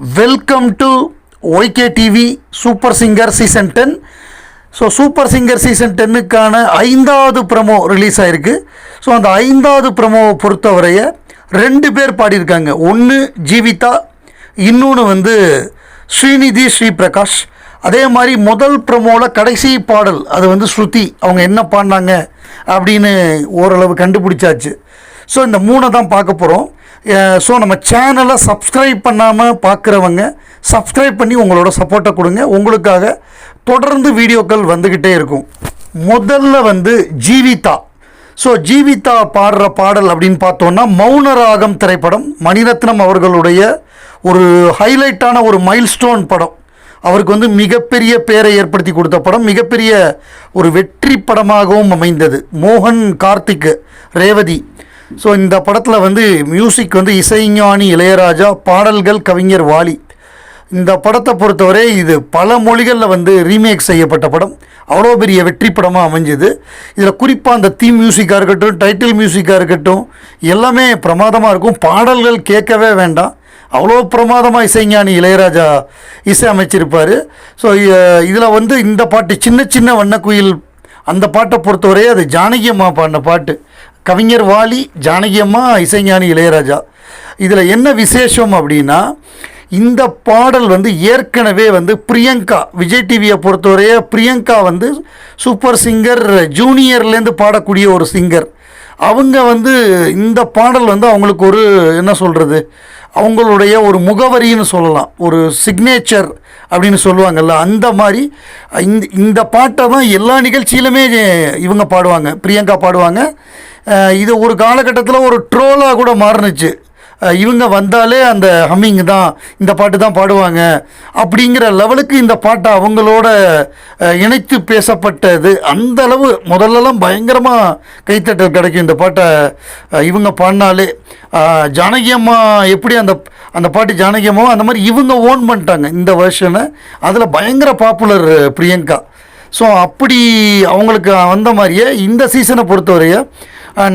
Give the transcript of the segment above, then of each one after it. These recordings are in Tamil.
Welcome to YK TV super singer season ten so super singer season டென்னுக்கான ஐந்தாவது ப்ரமோ ரிலீஸ் ஆகிருக்கு ஸோ அந்த ஐந்தாவது ப்ரமோவை பொறுத்தவரைய ரெண்டு பேர் பாடியிருக்காங்க. ஒன்று ஜீவிதா இன்னொன்று வந்து ஸ்ரீநிதி ஸ்ரீ பிரகாஷ் அதே மாதிரி முதல் ப்ரமோவில் கடைசி பாடல் அது வந்து ஸ்ருதி. அவங்க என்ன பாடினாங்க அப்படின்னு ஓரளவு கண்டுபிடிச்சாச்சு. ஸோ இந்த மூணை தான் பார்க்க போகிறோம் ஸோ நம்ம சேனலை சப்ஸ்கிரைப் பண்ணாமல் பார்க்குறவங்க சப்ஸ்கிரைப் பண்ணி உங்களோட சப்போர்ட்டை கொடுங்க. உங்களுக்காக தொடர்ந்து வீடியோக்கள் வந்துக்கிட்டே இருக்கும். முதல்ல வந்து ஜீவிதா. ஸோ ஜீவிதா பாடுற பாடல் அப்படின்னு பார்த்தோன்னா மௌனராகம் திரைப்படம். மணிரத்னம் அவர்களுடைய ஒரு ஹைலைட்டான ஒரு மைல்ஸ்டோன் படம். அவருக்கு வந்து மிகப்பெரிய பேரை ஏற்படுத்தி கொடுத்த படம். மிகப்பெரிய ஒரு வெற்றி படமாகவும் அமைந்தது. மோகன் கார்த்திக் ரேவதி. ஸோ இந்த படத்தில் வந்து மியூசிக் வந்து இசைஞானி இளையராஜா பாடல்கள் கவிஞர் வாலி. இந்த படத்தை பொறுத்தவரை இது பல மொழிகளில் வந்து ரீமேக் செய்யப்பட்ட படம். அவ்வளோ பெரிய வெற்றி படமாக அமைஞ்சுது. இதில் குறிப்பாக அந்த தீம் மியூசிக்காக இருக்கட்டும் டைட்டில் மியூசிக்காக இருக்கட்டும் எல்லாமே பிரமாதமாக இருக்கும். பாடல்கள் கேட்கவே வேண்டாம். அவ்வளோ பிரமாதமாக இசைஞானி இளையராஜா இசை அமைச்சிருப்பார். ஸோ இதில் வந்து இந்த பாட்டு சின்ன சின்ன வண்ணக்குயில் அந்த பாட்டை பொறுத்தவரையே அது ஜானகி அம்மா பாடின பாட்டு. கவிஞர் வாலி ஜானகி அம்மா இசைஞானி இளையராஜா. இதில் என்ன விசேஷம் அப்படின்னா இந்த பாடல் வந்து ஏற்கனவே வந்து பிரியங்கா விஜய் டிவியை பொறுத்தவரைய பிரியங்கா வந்து சூப்பர் சிங்கர் ஜூனியர்லேருந்து பாடக்கூடிய ஒரு சிங்கர். அவங்க வந்து இந்த பாடல் வந்து அவங்களுக்கு ஒரு என்ன சொல்கிறது அவங்களுடைய ஒரு முகவரின்னு சொல்லலாம். ஒரு சிக்னேச்சர் அப்படின்னு சொல்லுவாங்கள்ல அந்த மாதிரி இந்த இந்த பாட்டை தான் எல்லா நிகழ்ச்சியிலுமே இவங்க பாடுவாங்க பிரியங்கா பாடுவாங்க. இது ஒரு காலகட்டத்தில் ஒரு ட்ரோலாக கூட மாறுனுச்சு. இவங்க வந்தாலே அந்த ஹம்மிங் தான் இந்த பாட்டு தான் பாடுவாங்க அப்படிங்கிற லெவலுக்கு இந்த பாட்டை அவங்களோட இணைத்து பேசப்பட்டது. அந்த அளவு முதல்லலாம் பயங்கரமாக கைத்தட்டல் கிடைக்கும் இந்த பாட்டை இவங்க பாடினாலே. ஜானகி அம்மா எப்படி அந்த அந்த பாட்டு ஜானகி அம்மாவோ அந்த மாதிரி இவங்க ஓன் பண்ணிட்டாங்க இந்த வருஷனை அதில் பயங்கர பாப்புலர் பிரியங்கா. ஸோ அப்படி அவங்களுக்கு வந்த மாதிரியே இந்த சீசனை பொறுத்தவரையே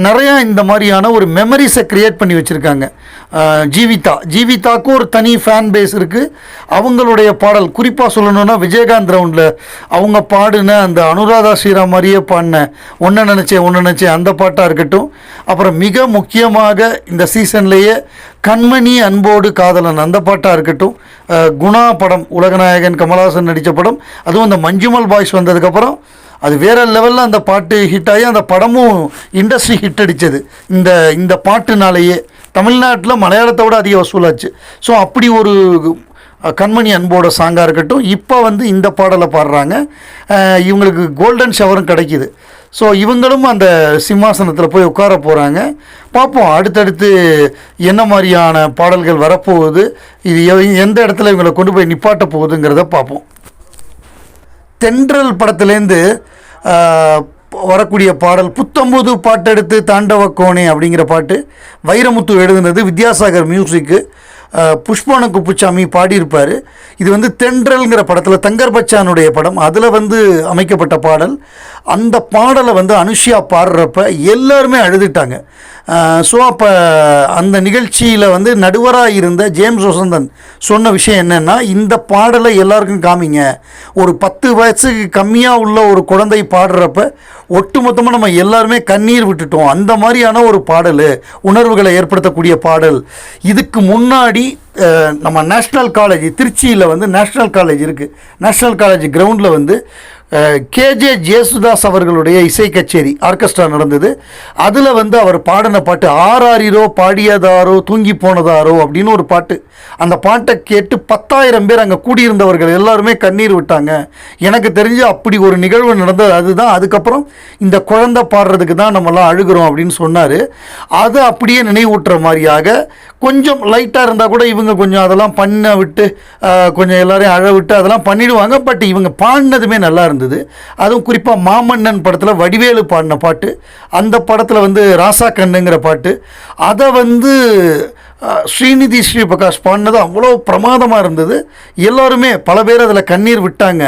நிறையா இந்த மாதிரியான ஒரு மெமரிஸை க்ரியேட் பண்ணி வச்சுருக்காங்க. ஜீவிதா. ஜீவிதாவுக்கும் ஒரு தனி ஃபேன் பேஸ் இருக்குது அவங்களுடைய பாடல் குறிப்பாக சொல்லணுன்னா விஜயகாந்த் ரவுண்டில் அவங்க பாடின அந்த அனுராதா ஸ்ரீராம் மாதிரியே பாடின ஒன்று நினச்சேன் ஒன்று நினச்சேன் அந்த பாட்டாக இருக்கட்டும். அப்புறம் மிக முக்கியமாக இந்த சீசன்லேயே கண்மணி அன்போடு காதலன் அந்த பாட்டாக இருக்கட்டும். குணா படம் உலகநாயகன் கமலஹாசன் நடித்த படம். அதுவும் இந்த மஞ்சுமல் பாய்ஸ் வந்ததுக்கப்புறம் அது வேற லெவலில் அந்த பாட்டு ஹிட் ஆகி அந்த படமும் இண்டஸ்ட்ரி ஹிட் அடித்தது இந்த இந்த பாட்டுனாலேயே தமிழ்நாட்டில் மலையாளத்தை விட அதிக வசூலாச்சு. ஸோ அப்படி ஒரு கண்மணி அன்போட சாங்காக இருக்கட்டும் இப்போ வந்து இந்த பாடலை பாடுறாங்க. இவங்களுக்கு கோல்டன் ஷவரும் கிடைக்கிது. ஸோ இவங்களும் அந்த சிம்மாசனத்தில் போய் உட்கார போகிறாங்க பார்ப்போம் அடுத்தடுத்து என்ன மாதிரியான பாடல்கள் வரப்போகுது இது எந்த இடத்துல இவங்களை கொண்டு போய் நிப்பாட்ட போகுதுங்கிறத பார்ப்போம். தென்றல் படத்துலேருந்து வரக்கூடிய பாடல் புத்தம்புது பாட்டெடுத்து தாண்டவ கோணே அப்படிங்கிற பாட்டு வைரமுத்து எழுதுனது வித்யாசாகர் மியூசிக்கு புஷ்பன குப்புச்சாமி பாடியிருப்பார். இது வந்து தென்றல்ங்கிற படத்தில் தங்கர் பச்சானுடைய படம். அதில் வந்து அமைக்கப்பட்ட பாடல். அந்த பாடலை வந்து அனுஷ்யா பாடுறப்ப எல்லாருமே அழுதுட்டாங்க. ஸோ அப்போ அந்த நிகழ்ச்சியில் வந்து நடுவராக இருந்த ஜேம்ஸ் வசந்தன் சொன்ன விஷயம் என்னென்னா இந்த பாடலை எல்லாருக்கும் காமிங்க. ஒரு பத்து வயசுக்கு கம்மியாக உள்ள ஒரு குழந்தை பாடுறப்ப ஒட்டுமொத்தமாக நம்ம எல்லாருமே கண்ணீர் விட்டுட்டோம். அந்த மாதிரியான ஒரு பாடல் உணர்வுகளை ஏற்படுத்தக்கூடிய பாடல். இதுக்கு முன்னாடி அஹ், நம்ம நேஷ்னல் காலேஜ் திருச்சியில் வந்து நேஷ்னல் காலேஜ் இருக்குது நேஷ்னல் காலேஜ் கிரவுண்டில் வந்து கேஜே ஜேசுதாஸ் அவர்களுடைய இசை கச்சேரி ஆர்கெஸ்ட்ரா நடந்தது. அதில் வந்து அவர் பாடின பாட்டு ஆறாரிரோ பாடியதாரோ தூங்கி போனதாரோ அப்படின்னு ஒரு பாட்டு. அந்த பாட்டை கேட்டு பத்தாயிரம் பேர் அங்கே கூடியிருந்தவர்கள் எல்லாருமே கண்ணீர் விட்டாங்க. எனக்கு தெரிஞ்சு அப்படி ஒரு நிகழ்வு நடந்தது. அதுதான் அதுக்கப்புறம் இந்த குழந்தை பாடுறதுக்கு தான் நம்மலாம் அழுகிறோம் அப்படின்னு சொன்னார். அதை அப்படியே நினைவூட்டுற மாதிரியாக கொஞ்சம் லைட்டாக இருந்தால் கூட இவங்க கொஞ்சம் அதெல்லாம் பண்ண விட்டு கொஞ்சம் எல்லாரையும் அழ விட்டு அதெல்லாம் பண்ணிடுவாங்க. பட் இவங்க பாடினதுமே நல்லா இருந்தது. இருந்தது. அதுவும் குறிப்பாக மாமன்னன் படத்தில் வடிவேலு பாடின பாட்டு அந்த படத்தில் வந்து ராசா கண்ணுங்கிற பாட்டு. அதை வந்து ஸ்ரீநிதி ஸ்ரீபிரகாஷ் பாடினது அவ்வளோ பிரமாதமாக இருந்தது. எல்லாருமே பல பேர் அதில் கண்ணீர் விட்டாங்க.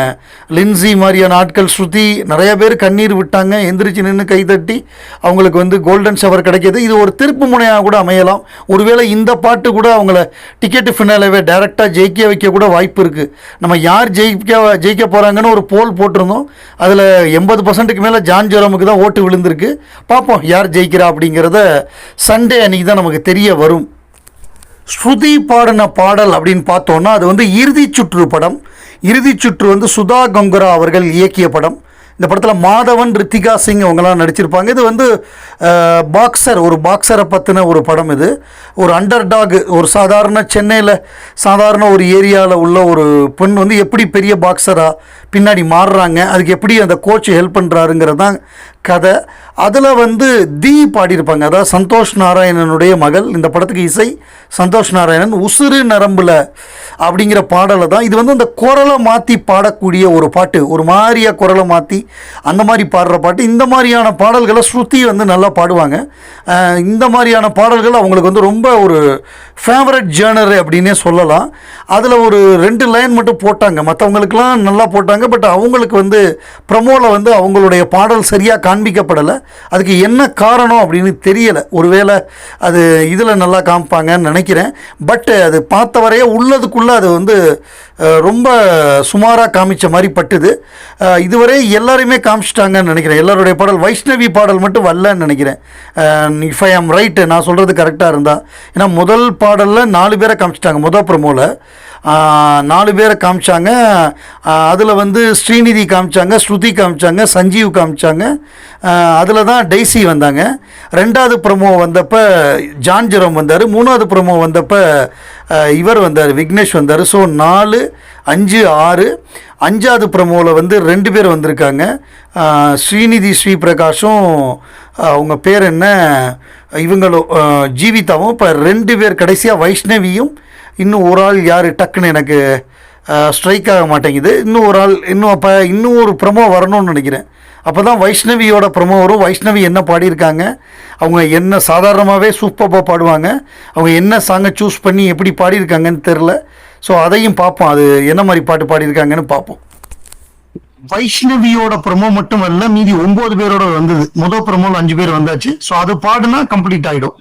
லின்சி மாதிரியான ஆட்கள் ஸ்ருதி நிறைய பேர் கண்ணீர் விட்டாங்க. எந்திரிச்சு நின்று கைதட்டி அவங்களுக்கு வந்து கோல்டன் ஷவர் கிடைக்கிது. இது ஒரு திருப்பு முனையாக கூட அமையலாம். ஒருவேளை இந்த பாட்டு கூட அவங்கள டிக்கெட்டு ஃபினாலவே டைரெக்டாக ஜெயிக்க வைக்க கூட வாய்ப்பு இருக்குது நம்ம யார் ஜெயிக்க ஜெயிக்க போகிறாங்கன்னு ஒரு போல் போட்டிருந்தோம். அதில் எண்பது பர்சன்ட்டுக்கு மேலே ஜான் ஜோரமுக்கு தான் ஓட்டு விழுந்திருக்கு. பார்ப்போம் யார் ஜெயிக்கிறா அப்படிங்கிறத சண்டே அன்னைக்கு தான் நமக்கு தெரிய வரும். ஸ்ருதி பாடின பாடல் அப்படின்னு பார்த்தோன்னா அது வந்து இறுதி சுற்று படம். இறுதி சுற்று வந்து சுதா கங்குரா அவர்கள் இயக்கிய படம். இந்த படத்தில் மாதவன் ரித்திகா சிங் அவங்கெல்லாம் நடிச்சிருப்பாங்க. இது வந்து பாக்ஸர் ஒரு பாக்ஸரை பற்றின ஒரு படம் இது. ஒரு அண்டர் டாக் ஒரு சாதாரண சென்னையில் சாதாரண ஒரு ஏரியாவில் உள்ள ஒரு பெண் வந்து எப்படி பெரிய பாக்ஸராக பின்னாடி மாறுறாங்க அதுக்கு எப்படி அந்த கோச் ஹெல்ப் பண்ணுறாருங்கிறது தான் கதை. அதில் வந்து தி பாடியிருப்பாங்க. அதாவது சந்தோஷ் நாராயணனுடைய மகள். இந்த படத்துக்கு இசை சந்தோஷ் நாராயணன். உசுறு நரம்பில் அப்படிங்கிற பாடலை தான். இது வந்து அந்த குரலை மாற்றி பாடக்கூடிய ஒரு பாட்டு. ஒரு மாதிரியாக குரலை மாற்றி அந்த மாதிரி பாடுற பாட்டு. இந்த மாதிரியான பாடல்களை ஸ்ருதி வந்து நல்லா பாடுவாங்க. இந்த மாதிரியான பாடல்கள் அவங்களுக்கு வந்து ரொம்ப ஒரு ஃபேவரட் ஜேர்னர் அப்படின்னே சொல்லலாம். அதில் ஒரு ரெண்டு லைன் மட்டும் போட்டாங்க. மற்றவங்களுக்கெல்லாம் நல்லா போட்டாங்க. பட் அவங்களுக்கு வந்து ப்ரமோவில் வந்து அவங்களுடைய பாடல் சரியாக காண்பிக்கப்படலை. அதுக்கு என்ன காரணம் அப்படின்னு தெரியலை. ஒருவேளை அது இதில் நல்லா காமிப்பாங்கன்னு நினைக்கிறேன். பட்டு அது பார்த்த வரையே உள்ளதுக்குள்ளே அது வந்து ரொம்ப சுமாராக காமிச்ச மாதிரி பட்டுது. இதுவரை எல்லாரையுமே காமிச்சிட்டாங்கன்னு நினைக்கிறேன். எல்லாருடைய பாடல் வைஷ்ணவி பாடல் மட்டும் வரலன்னு நினைக்கிறேன். இஃப் ஐ ஆம் ரைட்டு நான் சொல்கிறது கரெக்டாக இருந்தால் ஏன்னா முதல் பாடலில் நாலு பேரை காமிச்சிட்டாங்க முதல் ப்ரமோவில் நாலு பேரை காமிச்சாங்க. அதில் வந்து ஸ்ரீநிதி காமிச்சாங்க ஸ்ருதி காமிச்சாங்க சஞ்சீவ் காமிச்சாங்க. அதில் தான் டெய்ஸி வந்தாங்க. ரெண்டாவது ப்ரமோ வந்தப்போ ஜான்ஜரம் வந்தார். மூணாவது ப்ரமோ வந்தப்போ இவர் வந்தார் விக்னேஷ் வந்தார். ஸோ நாலு அஞ்சு ஆறு. அஞ்சாவது ப்ரமோவில் வந்து ரெண்டு பேர் வந்திருக்காங்க. ஸ்ரீநிதி ஸ்ரீபிரகாஷும் பிரகாஷும் அவங்க பேர் என்ன? இவங்களும் ஜீவிதாவும். இப்போ ரெண்டு பேர் கடைசியாக வைஷ்ணவியும் இன்னும் ஒரு ஆள் யார்? டக்குன்னு எனக்கு ஸ்ட்ரைக் ஆக மாட்டேங்குது. இன்னும் ஒரு ஆள் இன்னும் அப்போ இன்னும் ஒரு ப்ரமோ வரணும்னு நினைக்கிறேன். அப்போ தான் வைஷ்ணவியோட ப்ரமோ வரும். வைஷ்ணவி என்ன பாடியிருக்காங்க? அவங்க என்ன சாதாரணமாகவே சூப்பராக பாடுவாங்க. அவங்க என்ன சாங்கை சூஸ் பண்ணி எப்படி பாடியிருக்காங்கன்னு தெரில ஸோ அதையும் பார்ப்போம். அது என்ன மாதிரி பாட்டு பாடியிருக்காங்கன்னு பார்ப்போம். வைஷ்ணவியோட ப்ரமோ மட்டும் அல்ல மீதி ஒன்பது பேரோட வந்தது. முதல் ப்ரமோல அஞ்சு பேர் வந்தாச்சு. ஸோ அது பாடுனா கம்ப்ளீட் ஆகிடும்